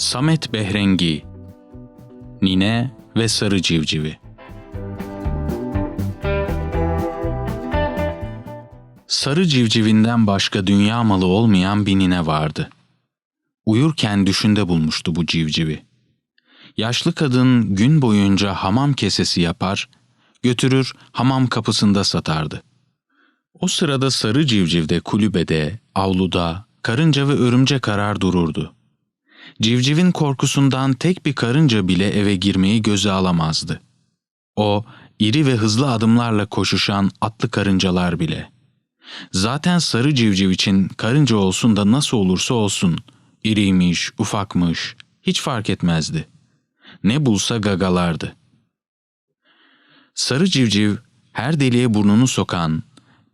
Samet Behrengi Nine ve Sarı Civcivi Sarı civcivinden başka dünya malı olmayan bir nine vardı. Uyurken düşünde bulmuştu bu civcivi. Yaşlı kadın gün boyunca hamam kesesi yapar, götürür hamam kapısında satardı. O sırada sarı civciv de kulübede, avluda, karınca ve örümcek arar dururdu. Civcivin korkusundan tek bir karınca bile eve girmeyi göze alamazdı. O, iri ve hızlı adımlarla koşuşan atlı karıncalar bile. Zaten sarı civciv için karınca olsun da nasıl olursa olsun, iriymiş, ufakmış, hiç fark etmezdi. Ne bulsa gagalardı. Sarı civciv her deliğe burnunu sokan,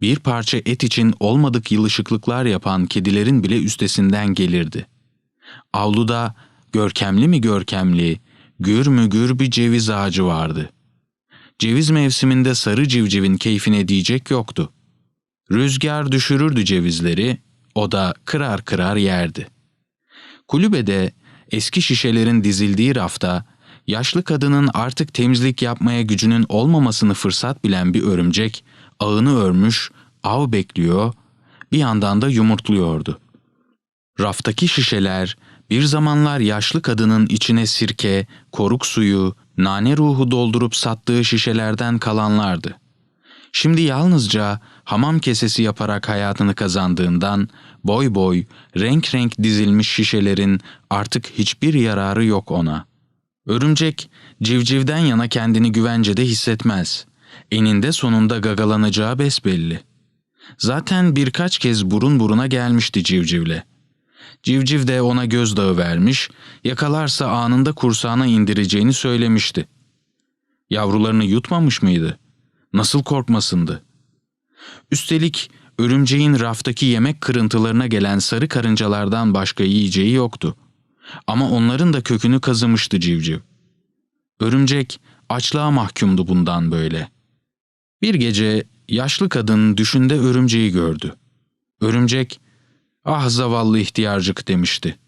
bir parça et için olmadık yılışıklıklar yapan kedilerin bile üstesinden gelirdi. Avluda görkemli mi görkemli, gür mü gür bir ceviz ağacı vardı. Ceviz mevsiminde sarı civcivin keyfine diyecek yoktu. Rüzgar düşürürdü cevizleri, o da kırar kırar yerdi. Kulübede eski şişelerin dizildiği rafta yaşlı kadının artık temizlik yapmaya gücünün olmamasını fırsat bilen bir örümcek ağını örmüş, av bekliyor, bir yandan da yumurtluyordu. Raftaki şişeler bir zamanlar yaşlı kadının içine sirke, koruk suyu, nane ruhu doldurup sattığı şişelerden kalanlardı. Şimdi yalnızca hamam kesesi yaparak hayatını kazandığından boy boy, renk renk dizilmiş şişelerin artık hiçbir yararı yok ona. Örümcek civcivden yana kendini güvencede hissetmez. Eninde sonunda gagalanacağı besbelli. Zaten birkaç kez burun buruna gelmişti civcivle. Civciv de ona gözdağı vermiş, yakalarsa anında kursağına indireceğini söylemişti. Yavrularını yutmamış mıydı? Nasıl korkmasındı? Üstelik örümceğin raftaki yemek kırıntılarına gelen sarı karıncalardan başka yiyeceği yoktu. Ama onların da kökünü kazımıştı civciv. Örümcek açlığa mahkumdu bundan böyle. Bir gece yaşlı kadın düşünde örümceği gördü. Örümcek, ah zavallı ihtiyarcık demişti.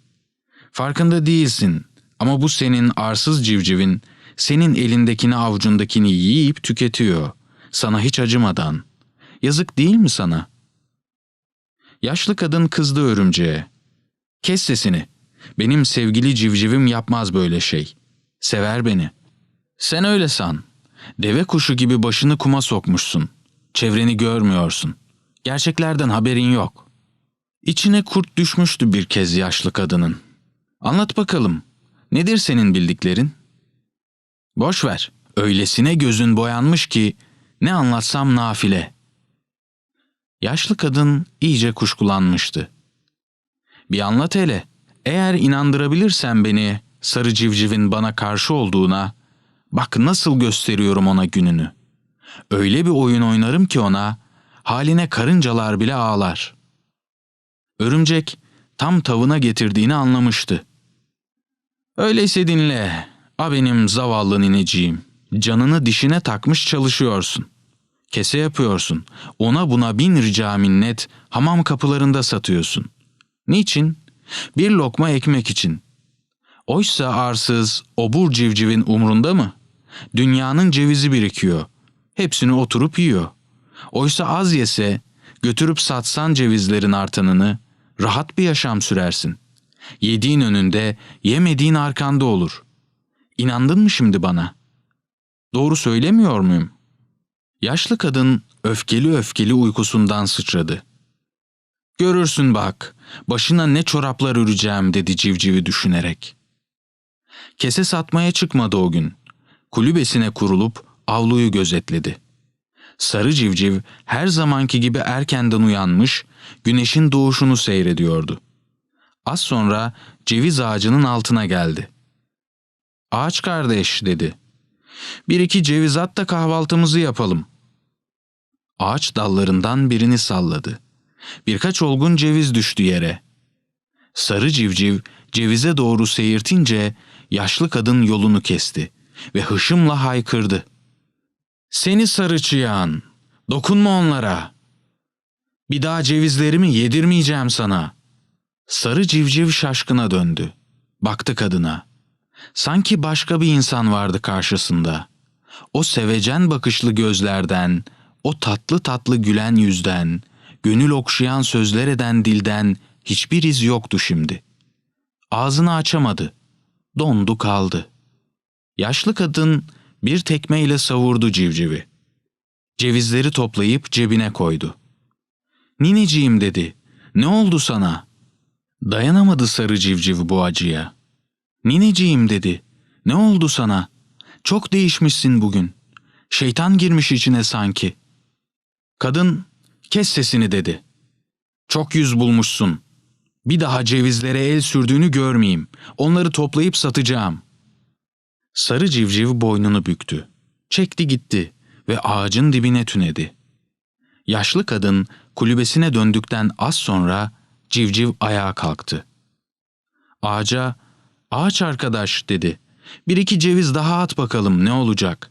Farkında değilsin ama bu senin arsız civcivin senin elindekini avucundakini yiyip tüketiyor. Sana hiç acımadan. Yazık değil mi sana? Yaşlı kadın kızdı örümceğe. Kes sesini. Benim sevgili civcivim yapmaz böyle şey. Sever beni. Sen öyle san. Deve kuşu gibi başını kuma sokmuşsun. Çevreni görmüyorsun. Gerçeklerden haberin yok. İçine kurt düşmüştü bir kez yaşlı kadının. Anlat bakalım. Nedir senin bildiklerin? Boş ver. Öylesine gözün boyanmış ki ne anlatsam nafile. Yaşlı kadın iyice kuşkulanmıştı. Bir anlat hele. Eğer inandırabilirsen beni sarı civcivin bana karşı olduğuna, bak nasıl gösteriyorum ona gününü. Öyle bir oyun oynarım ki ona, haline karıncalar bile ağlar. Örümcek tam tavına getirdiğini anlamıştı. Öyleyse dinle, a benim zavallı nineciğim. Canını dişine takmış çalışıyorsun. Kese yapıyorsun. Ona buna bin rica minnet hamam kapılarında satıyorsun. Niçin? Bir lokma ekmek için. Oysa arsız, obur civcivin umrunda mı? Dünyanın cevizi birikiyor. Hepsini oturup yiyor. Oysa az yese, götürüp satsan cevizlerin artanını, rahat bir yaşam sürersin. Yediğin önünde, yemediğin arkanda olur. İnandın mı şimdi bana? Doğru söylemiyor muyum? Yaşlı kadın öfkeli öfkeli uykusundan sıçradı. Görürsün bak, başına ne çoraplar öreceğim dedi civcivi düşünerek. Kese satmaya çıkmadı o gün. Kulübesine kurulup avluyu gözetledi. Sarı civciv her zamanki gibi erkenden uyanmış, güneşin doğuşunu seyrediyordu. Az sonra ceviz ağacının altına geldi. Ağaç kardeş dedi. Bir iki ceviz at da kahvaltımızı yapalım. Ağaç dallarından birini salladı. Birkaç olgun ceviz düştü yere. Sarı civciv cevize doğru seyirtince yaşlı kadın yolunu kesti ve hışımla haykırdı. Seni sarı çıyan, dokunma onlara. Bir daha cevizlerimi yedirmeyeceğim sana. Sarı civciv şaşkına döndü. Baktı kadına. Sanki başka bir insan vardı karşısında. O sevecen bakışlı gözlerden, o tatlı tatlı gülen yüzden, gönül okşayan sözler eden dilden hiçbir iz yoktu şimdi. Ağzını açamadı. Dondu kaldı. Yaşlı kadın bir tekmeyle savurdu civcivi. Cevizleri toplayıp cebine koydu. Nineciğim dedi. Ne oldu sana? Dayanamadı sarı civciv bu acıya. Nineciğim dedi. Ne oldu sana? Çok değişmişsin bugün. Şeytan girmiş içine sanki. Kadın kes sesini dedi. Çok yüz bulmuşsun. Bir daha cevizlere el sürdüğünü görmeyeyim. Onları toplayıp satacağım. Sarı civciv boynunu büktü. Çekti gitti ve ağacın dibine tünedi. Yaşlı kadın kulübesine döndükten az sonra civciv ayağa kalktı. Ağaca, ağaç arkadaş dedi. Bir iki ceviz daha at bakalım ne olacak.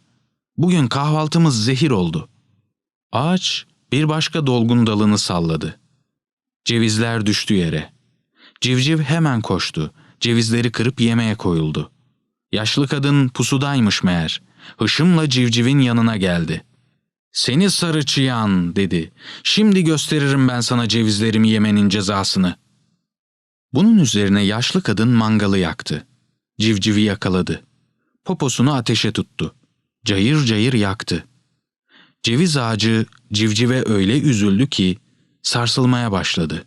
Bugün kahvaltımız zehir oldu. Ağaç bir başka dolgun dalını salladı. Cevizler düştü yere. Civciv hemen koştu. Cevizleri kırıp yemeye koyuldu. Yaşlı kadın pusudaymış meğer. Hışımla civcivin yanına geldi. Seni sarı çıyan dedi. Şimdi gösteririm ben sana cevizlerimi yemenin cezasını. Bunun üzerine yaşlı kadın mangalı yaktı. Civcivi yakaladı. Poposunu ateşe tuttu. Cayır cayır yaktı. Ceviz ağacı civcive öyle üzüldü ki sarsılmaya başladı.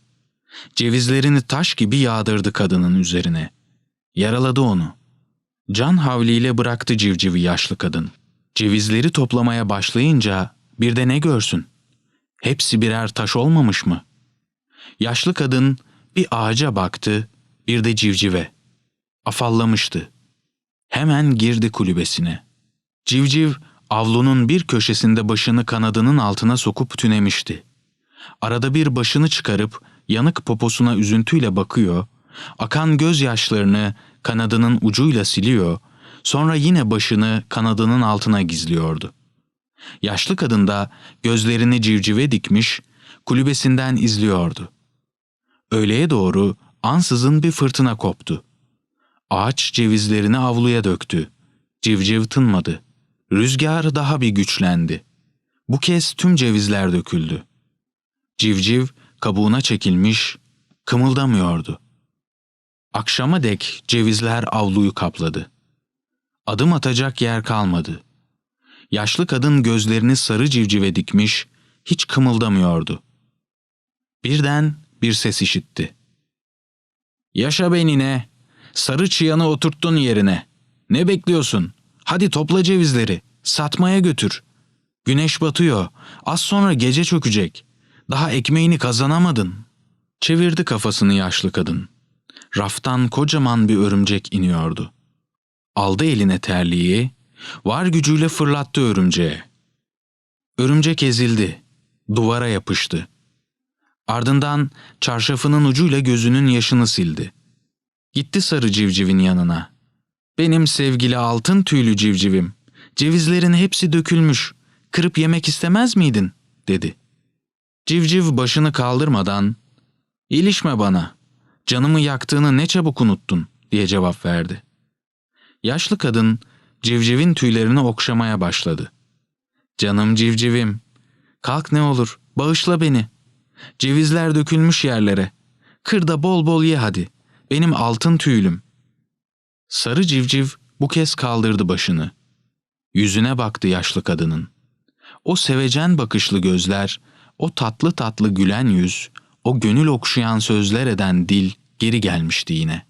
Cevizlerini taş gibi yağdırdı kadının üzerine. Yaraladı onu. Can havliyle bıraktı civcivi yaşlı kadın. Cevizleri toplamaya başlayınca bir de ne görsün? Hepsi birer taş olmamış mı? Yaşlı kadın bir ağaca baktı, bir de civcive. Afallamıştı. Hemen girdi kulübesine. Civciv avlunun bir köşesinde başını kanadının altına sokup tünemişti. Arada bir başını çıkarıp yanık poposuna üzüntüyle bakıyor, akan gözyaşlarını kanadının ucuyla siliyor, sonra yine başını kanadının altına gizliyordu. Yaşlı kadın da gözlerini civcive dikmiş, kulübesinden izliyordu. Öğleye doğru ansızın bir fırtına koptu. Ağaç cevizlerini avluya döktü. Civciv tınmadı. Rüzgar daha bir güçlendi. Bu kez tüm cevizler döküldü. Civciv kabuğuna çekilmiş, kımıldamıyordu. Akşama dek cevizler avluyu kapladı. Adım atacak yer kalmadı. Yaşlı kadın gözlerini sarı civcive dikmiş, hiç kımıldamıyordu. Birden bir ses işitti. Yaşa benine, sarı çıyanı oturttun yerine. Ne bekliyorsun? Hadi topla cevizleri, satmaya götür. Güneş batıyor, az sonra gece çökecek. Daha ekmeğini kazanamadın. Çevirdi kafasını yaşlı kadın. Raftan kocaman bir örümcek iniyordu. Aldı eline terliği, var gücüyle fırlattı örümceğe. Örümcek ezildi, duvara yapıştı. Ardından çarşafının ucuyla gözünün yaşını sildi. Gitti sarı civcivin yanına. Benim sevgili altın tüylü civcivim, cevizlerin hepsi dökülmüş, kırıp yemek istemez miydin? dedi. Civciv başını kaldırmadan, İlişme bana, canımı yaktığını ne çabuk unuttun diye cevap verdi. Yaşlı kadın civcivin tüylerini okşamaya başladı. Canım civcivim, kalk ne olur, bağışla beni. Cevizler dökülmüş yerlere. Kır da bol bol ye hadi. Benim altın tüylüm. Sarı civciv bu kez kaldırdı başını. Yüzüne baktı yaşlı kadının. O sevecen bakışlı gözler, o tatlı tatlı gülen yüz, o gönül okşayan sözler eden dil geri gelmişti yine.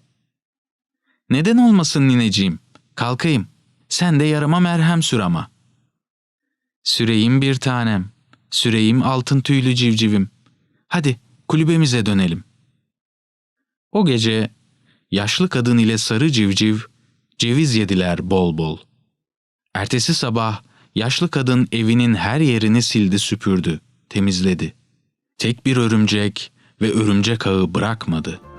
Neden olmasın nineciğim? Kalkayım. Sen de yarama merhem sür ama. Süreyim bir tanem. Süreyim altın tüylü civcivim. Hadi kulübemize dönelim. O gece yaşlı kadın ile sarı civciv ceviz yediler bol bol. Ertesi sabah yaşlı kadın evinin her yerini sildi süpürdü, temizledi. Tek bir örümcek ve örümcek ağı bırakmadı.''